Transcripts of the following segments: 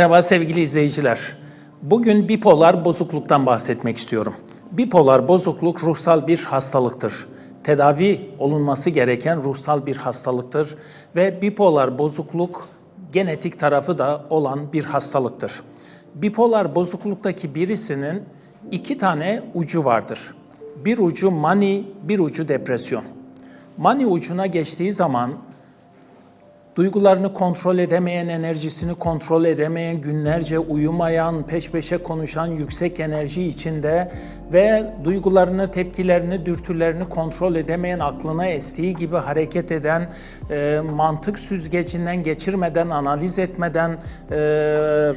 Merhaba sevgili izleyiciler. Bugün bipolar bozukluktan bahsetmek istiyorum. Bipolar bozukluk ruhsal bir hastalıktır. Tedavi olunması gereken ruhsal bir hastalıktır ve bipolar bozukluk genetik tarafı da olan bir hastalıktır. Bipolar bozukluktaki birisinin iki tane ucu vardır. Bir ucu mani, bir ucu depresyon. Mani ucuna geçtiği zaman duygularını kontrol edemeyen, enerjisini kontrol edemeyen, günlerce uyumayan, peş peşe konuşan, yüksek enerji içinde ve duygularını, tepkilerini, dürtülerini kontrol edemeyen, aklına estiği gibi hareket eden, e, mantık süzgecinden geçirmeden, analiz etmeden, e,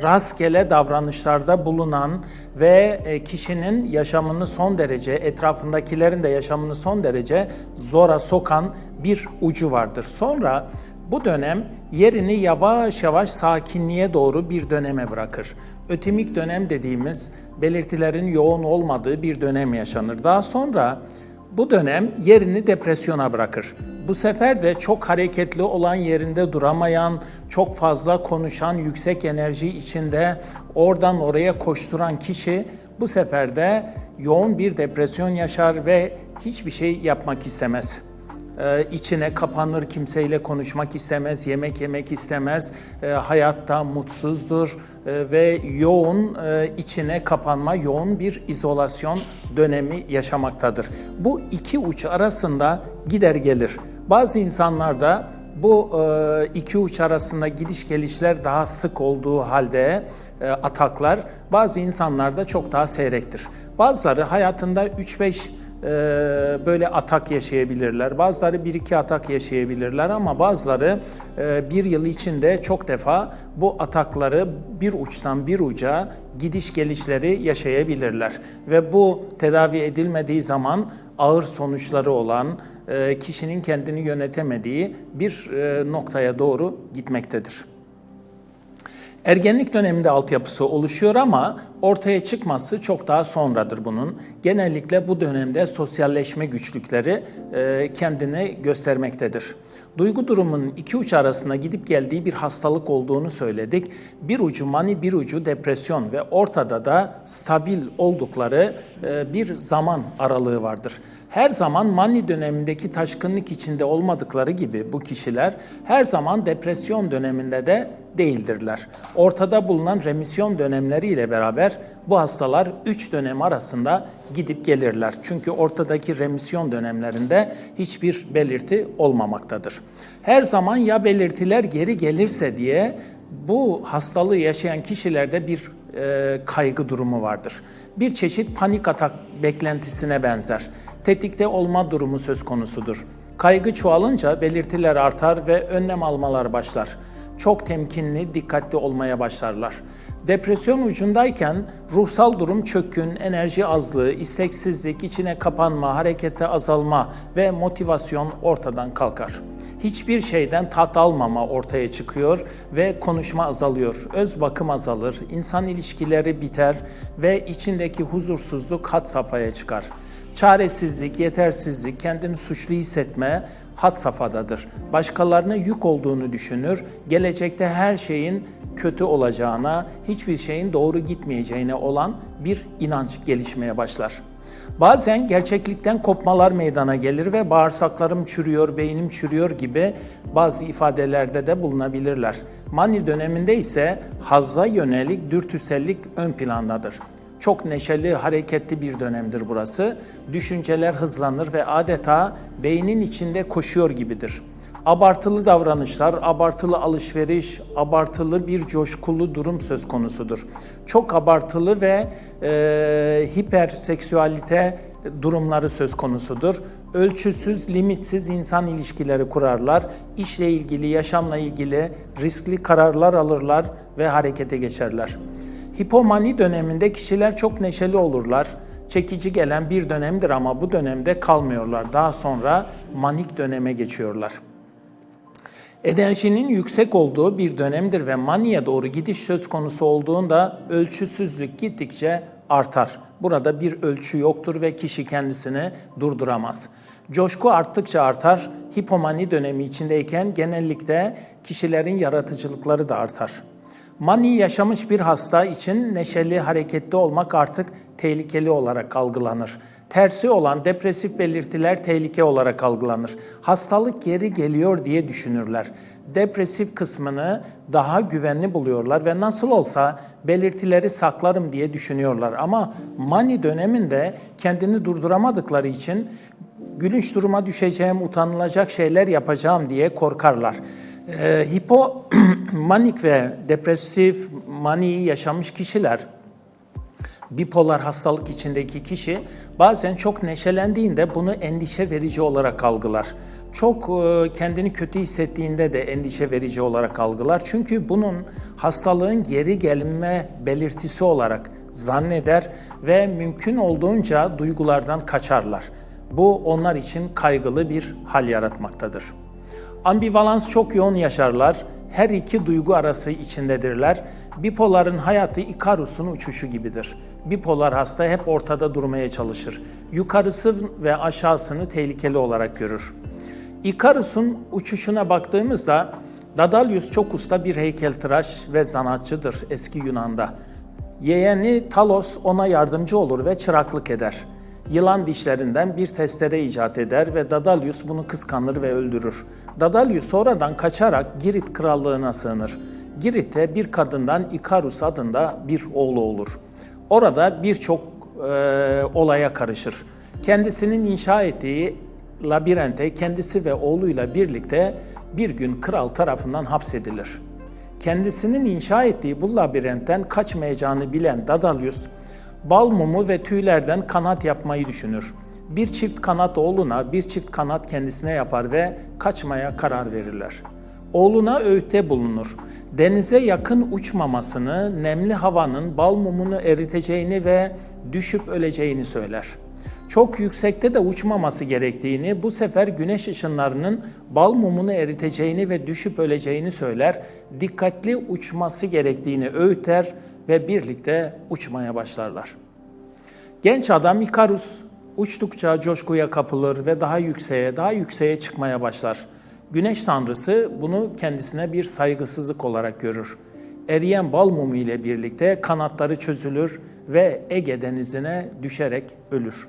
rastgele davranışlarda bulunan ve e, kişinin yaşamını son derece, etrafındakilerin de yaşamını son derece zora sokan bir ucu vardır. Sonra bu dönem yerini yavaş yavaş sakinliğe doğru bir döneme bırakır. Ötemik dönem dediğimiz belirtilerin yoğun olmadığı bir dönem yaşanır. Daha sonra bu dönem yerini depresyona bırakır. Bu sefer de çok hareketli olan yerinde duramayan, çok fazla konuşan, yüksek enerji içinde oradan oraya koşturan kişi bu sefer de yoğun bir depresyon yaşar ve hiçbir şey yapmak istemez e, içine kapanır, kimseyle konuşmak istemez, yemek yemek istemez, e, hayatta mutsuzdur e, ve yoğun e, içine kapanma, yoğun bir izolasyon dönemi yaşamaktadır. Bu iki uç arasında gider gelir. Bazı insanlarda bu e, iki uç arasında gidiş gelişler daha sık olduğu halde e, ataklar bazı insanlarda çok daha seyrektir. Bazıları hayatında 3-5 e, böyle atak yaşayabilirler. Bazıları 1-2 atak yaşayabilirler ama bazıları e, bir yıl içinde çok defa bu atakları bir uçtan bir uca gidiş gelişleri yaşayabilirler. Ve bu tedavi edilmediği zaman ağır sonuçları olan, e, kişinin kendini yönetemediği bir noktaya doğru gitmektedir. Ergenlik döneminde altyapısı oluşuyor ama ortaya çıkması çok daha sonradır bunun. Genellikle bu dönemde sosyalleşme güçlükleri e, kendini göstermektedir. Duygu durumunun iki uç arasında gidip geldiği bir hastalık olduğunu söyledik. Bir ucu mani, bir ucu depresyon ve ortada da stabil oldukları e, bir zaman aralığı vardır. Her zaman mani dönemindeki taşkınlık içinde olmadıkları gibi bu kişiler her zaman depresyon döneminde de değildirler. Ortada bulunan remisyon dönemleriyle beraber bu hastalar 3 dönem arasında gidip gelirler. Çünkü ortadaki remisyon dönemlerinde hiçbir belirti olmamaktadır. Her zaman ya belirtiler geri gelirse diye bu hastalığı yaşayan kişilerde bir e, kaygı durumu vardır. Bir çeşit panik atak beklentisine benzer. Tetikte olma durumu söz konusudur. Kaygı çoğalınca belirtiler artar ve önlem almalar başlar çok temkinli, dikkatli olmaya başlarlar. Depresyon ucundayken ruhsal durum çökün, enerji azlığı, isteksizlik, içine kapanma, harekete azalma ve motivasyon ortadan kalkar. Hiçbir şeyden tat almama ortaya çıkıyor ve konuşma azalıyor. Öz bakım azalır, insan ilişkileri biter ve içindeki huzursuzluk hat safhaya çıkar. Çaresizlik, yetersizlik, kendini suçlu hissetme, had safhadadır. Başkalarına yük olduğunu düşünür, gelecekte her şeyin kötü olacağına, hiçbir şeyin doğru gitmeyeceğine olan bir inanç gelişmeye başlar. Bazen gerçeklikten kopmalar meydana gelir ve bağırsaklarım çürüyor, beynim çürüyor gibi bazı ifadelerde de bulunabilirler. Mani döneminde ise hazza yönelik dürtüsellik ön plandadır. Çok neşeli, hareketli bir dönemdir burası. Düşünceler hızlanır ve adeta beynin içinde koşuyor gibidir. Abartılı davranışlar, abartılı alışveriş, abartılı bir coşkulu durum söz konusudur. Çok abartılı ve e, hiperseksüalite durumları söz konusudur. Ölçüsüz, limitsiz insan ilişkileri kurarlar. İşle ilgili, yaşamla ilgili riskli kararlar alırlar ve harekete geçerler. Hipomani döneminde kişiler çok neşeli olurlar. Çekici gelen bir dönemdir ama bu dönemde kalmıyorlar. Daha sonra manik döneme geçiyorlar. Enerjinin yüksek olduğu bir dönemdir ve maniye doğru gidiş söz konusu olduğunda ölçüsüzlük gittikçe artar. Burada bir ölçü yoktur ve kişi kendisini durduramaz. Coşku arttıkça artar. Hipomani dönemi içindeyken genellikle kişilerin yaratıcılıkları da artar. Mani yaşamış bir hasta için neşeli, hareketli olmak artık tehlikeli olarak algılanır. Tersi olan depresif belirtiler tehlike olarak algılanır. Hastalık geri geliyor diye düşünürler. Depresif kısmını daha güvenli buluyorlar ve nasıl olsa belirtileri saklarım diye düşünüyorlar. Ama mani döneminde kendini durduramadıkları için gülünç duruma düşeceğim, utanılacak şeyler yapacağım diye korkarlar. Ee, hipo ve depresif maniyi yaşamış kişiler bipolar hastalık içindeki kişi bazen çok neşelendiğinde bunu endişe verici olarak algılar. Çok e, kendini kötü hissettiğinde de endişe verici olarak algılar. Çünkü bunun hastalığın geri gelme belirtisi olarak zanneder ve mümkün olduğunca duygulardan kaçarlar. Bu onlar için kaygılı bir hal yaratmaktadır. Ambivalans çok yoğun yaşarlar. Her iki duygu arası içindedirler. Bipoların hayatı Ikarus'un uçuşu gibidir. Bipolar hasta hep ortada durmaya çalışır. Yukarısı ve aşağısını tehlikeli olarak görür. Ikarus'un uçuşuna baktığımızda Dadalius çok usta bir heykeltıraş ve sanatçıdır eski Yunan'da. Yeğeni Talos ona yardımcı olur ve çıraklık eder. Yılan dişlerinden bir testere icat eder ve Dadalius bunu kıskanır ve öldürür. Dadalius sonradan kaçarak Girit krallığına sığınır. Girit'te bir kadından Ikarus adında bir oğlu olur. Orada birçok e, olaya karışır. Kendisinin inşa ettiği labirente kendisi ve oğluyla birlikte bir gün kral tarafından hapsedilir. Kendisinin inşa ettiği bu labirentten kaçmayacağını bilen Dadalius, bal mumu ve tüylerden kanat yapmayı düşünür. Bir çift kanat oğluna, bir çift kanat kendisine yapar ve kaçmaya karar verirler. Oğluna öğütte bulunur. Denize yakın uçmamasını, nemli havanın bal mumunu eriteceğini ve düşüp öleceğini söyler. Çok yüksekte de uçmaması gerektiğini, bu sefer güneş ışınlarının bal mumunu eriteceğini ve düşüp öleceğini söyler. Dikkatli uçması gerektiğini öğüter ve birlikte uçmaya başlarlar. Genç adam Ikarus uçtukça coşkuya kapılır ve daha yükseğe, daha yükseğe çıkmaya başlar. Güneş tanrısı bunu kendisine bir saygısızlık olarak görür. Eriyen bal mumu ile birlikte kanatları çözülür ve Ege denizine düşerek ölür.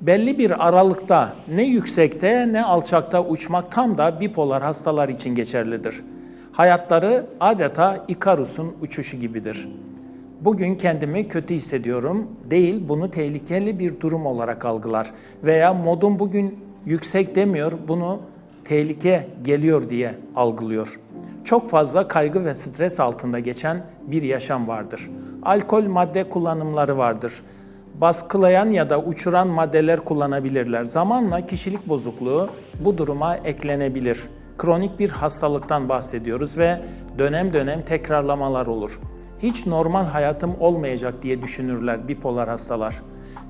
Belli bir aralıkta ne yüksekte ne alçakta uçmak tam da bipolar hastalar için geçerlidir. Hayatları adeta Ikarus'un uçuşu gibidir. Bugün kendimi kötü hissediyorum değil, bunu tehlikeli bir durum olarak algılar. Veya modum bugün yüksek demiyor, bunu tehlike geliyor diye algılıyor. Çok fazla kaygı ve stres altında geçen bir yaşam vardır. Alkol madde kullanımları vardır. Baskılayan ya da uçuran maddeler kullanabilirler. Zamanla kişilik bozukluğu bu duruma eklenebilir. Kronik bir hastalıktan bahsediyoruz ve dönem dönem tekrarlamalar olur. Hiç normal hayatım olmayacak diye düşünürler bipolar hastalar.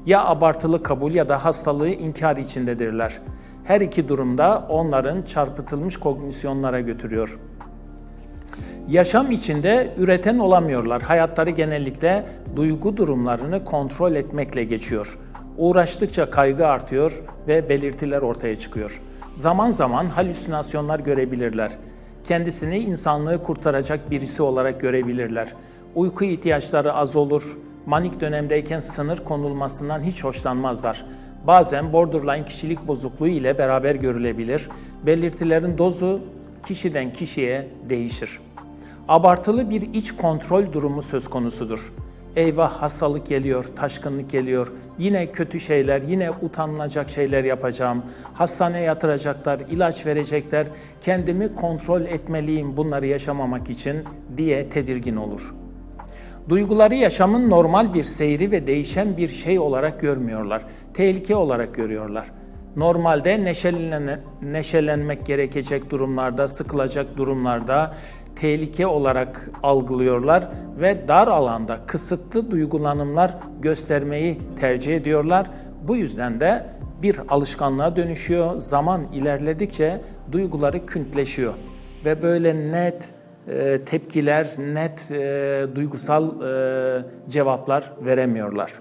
Ya abartılı kabul ya da hastalığı inkar içindedirler. Her iki durumda onların çarpıtılmış kognisyonlara götürüyor. Yaşam içinde üreten olamıyorlar. Hayatları genellikle duygu durumlarını kontrol etmekle geçiyor. Uğraştıkça kaygı artıyor ve belirtiler ortaya çıkıyor. Zaman zaman halüsinasyonlar görebilirler. Kendisini insanlığı kurtaracak birisi olarak görebilirler. Uyku ihtiyaçları az olur. Manik dönemdeyken sınır konulmasından hiç hoşlanmazlar. Bazen borderline kişilik bozukluğu ile beraber görülebilir. Belirtilerin dozu kişiden kişiye değişir. Abartılı bir iç kontrol durumu söz konusudur. Eyvah hastalık geliyor, taşkınlık geliyor, yine kötü şeyler, yine utanılacak şeyler yapacağım. Hastaneye yatıracaklar, ilaç verecekler, kendimi kontrol etmeliyim bunları yaşamamak için diye tedirgin olur. Duyguları yaşamın normal bir seyri ve değişen bir şey olarak görmüyorlar. Tehlike olarak görüyorlar. Normalde neşelen, neşelenmek gerekecek durumlarda, sıkılacak durumlarda tehlike olarak algılıyorlar ve dar alanda kısıtlı duygulanımlar göstermeyi tercih ediyorlar. Bu yüzden de bir alışkanlığa dönüşüyor. Zaman ilerledikçe duyguları küntleşiyor ve böyle net e, tepkiler, net e, duygusal e, cevaplar veremiyorlar.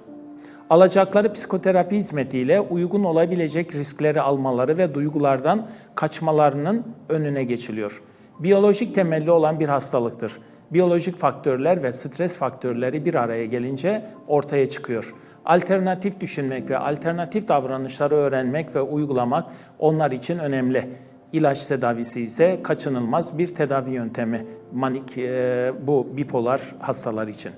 Alacakları psikoterapi hizmetiyle uygun olabilecek riskleri almaları ve duygulardan kaçmalarının önüne geçiliyor. Biyolojik temelli olan bir hastalıktır. Biyolojik faktörler ve stres faktörleri bir araya gelince ortaya çıkıyor. Alternatif düşünmek ve alternatif davranışları öğrenmek ve uygulamak onlar için önemli. İlaç tedavisi ise kaçınılmaz bir tedavi yöntemi manik e, bu bipolar hastalar için.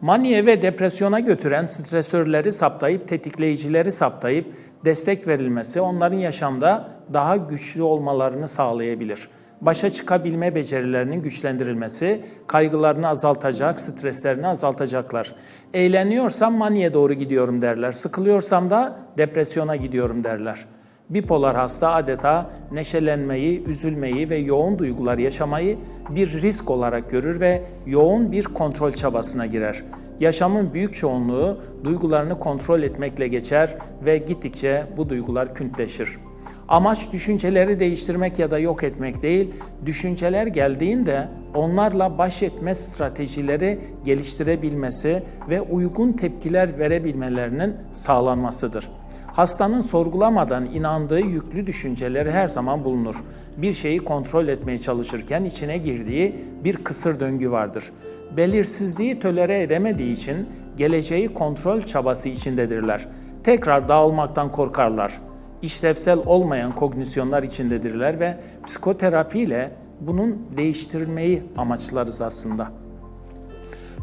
Maniye ve depresyona götüren stresörleri saptayıp, tetikleyicileri saptayıp destek verilmesi onların yaşamda daha güçlü olmalarını sağlayabilir. Başa çıkabilme becerilerinin güçlendirilmesi kaygılarını azaltacak, streslerini azaltacaklar. Eğleniyorsam maniye doğru gidiyorum derler. Sıkılıyorsam da depresyona gidiyorum derler. Bipolar hasta adeta neşelenmeyi, üzülmeyi ve yoğun duygular yaşamayı bir risk olarak görür ve yoğun bir kontrol çabasına girer. Yaşamın büyük çoğunluğu duygularını kontrol etmekle geçer ve gittikçe bu duygular küntleşir. Amaç düşünceleri değiştirmek ya da yok etmek değil, düşünceler geldiğinde onlarla baş etme stratejileri geliştirebilmesi ve uygun tepkiler verebilmelerinin sağlanmasıdır. Hastanın sorgulamadan inandığı yüklü düşünceleri her zaman bulunur. Bir şeyi kontrol etmeye çalışırken içine girdiği bir kısır döngü vardır. Belirsizliği tölere edemediği için geleceği kontrol çabası içindedirler. Tekrar dağılmaktan korkarlar. İşlevsel olmayan kognisyonlar içindedirler ve psikoterapiyle bunun değiştirilmeyi amaçlarız aslında.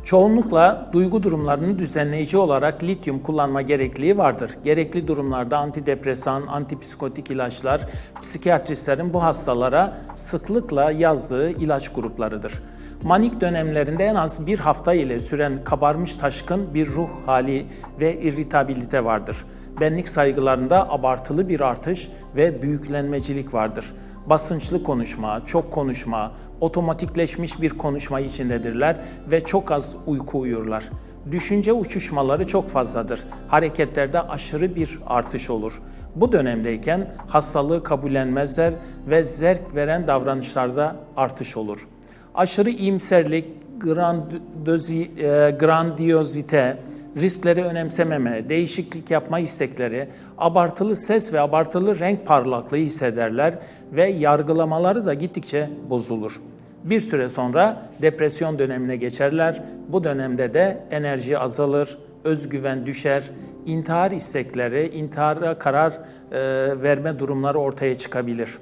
Çoğunlukla duygu durumlarını düzenleyici olarak lityum kullanma gerekliliği vardır. Gerekli durumlarda antidepresan, antipsikotik ilaçlar psikiyatristlerin bu hastalara sıklıkla yazdığı ilaç gruplarıdır. Manik dönemlerinde en az bir hafta ile süren kabarmış taşkın bir ruh hali ve irritabilite vardır. Benlik saygılarında abartılı bir artış ve büyüklenmecilik vardır. Basınçlı konuşma, çok konuşma, otomatikleşmiş bir konuşma içindedirler ve çok az uyku uyurlar. Düşünce uçuşmaları çok fazladır. Hareketlerde aşırı bir artış olur. Bu dönemdeyken hastalığı kabullenmezler ve zevk veren davranışlarda artış olur. Aşırı iyimserlik, grandozi, e, grandiyozite, riskleri önemsememe, değişiklik yapma istekleri, abartılı ses ve abartılı renk parlaklığı hissederler ve yargılamaları da gittikçe bozulur. Bir süre sonra depresyon dönemine geçerler. Bu dönemde de enerji azalır, özgüven düşer, intihar istekleri, intihara karar e, verme durumları ortaya çıkabilir.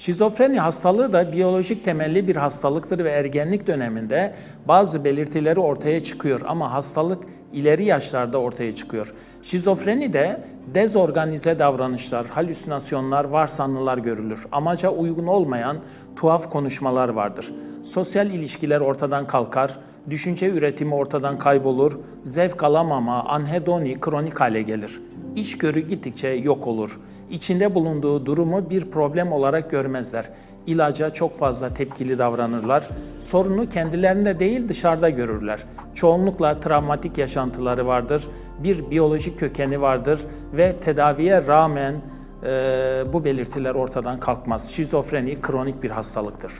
Şizofreni hastalığı da biyolojik temelli bir hastalıktır ve ergenlik döneminde bazı belirtileri ortaya çıkıyor ama hastalık ileri yaşlarda ortaya çıkıyor. Şizofreni de dezorganize davranışlar, halüsinasyonlar, varsanlılar görülür. Amaca uygun olmayan tuhaf konuşmalar vardır. Sosyal ilişkiler ortadan kalkar, düşünce üretimi ortadan kaybolur, zevk alamama, anhedoni kronik hale gelir. İçgörü gittikçe yok olur. İçinde bulunduğu durumu bir problem olarak görmezler. İlaca çok fazla tepkili davranırlar. Sorunu kendilerinde değil dışarıda görürler. Çoğunlukla travmatik yaşantıları vardır. Bir biyolojik kökeni vardır ve tedaviye rağmen e, bu belirtiler ortadan kalkmaz. Şizofreni kronik bir hastalıktır.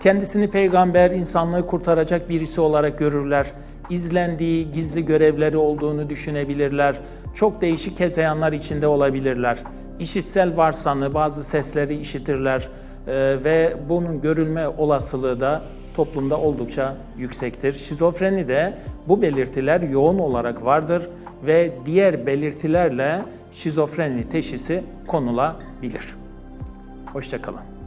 Kendisini peygamber, insanlığı kurtaracak birisi olarak görürler. İzlendiği, gizli görevleri olduğunu düşünebilirler. Çok değişik hezeyanlar içinde olabilirler. İşitsel varsanı, bazı sesleri işitirler ee, ve bunun görülme olasılığı da toplumda oldukça yüksektir. Şizofreni de bu belirtiler yoğun olarak vardır ve diğer belirtilerle şizofreni teşhisi konulabilir. Hoşçakalın.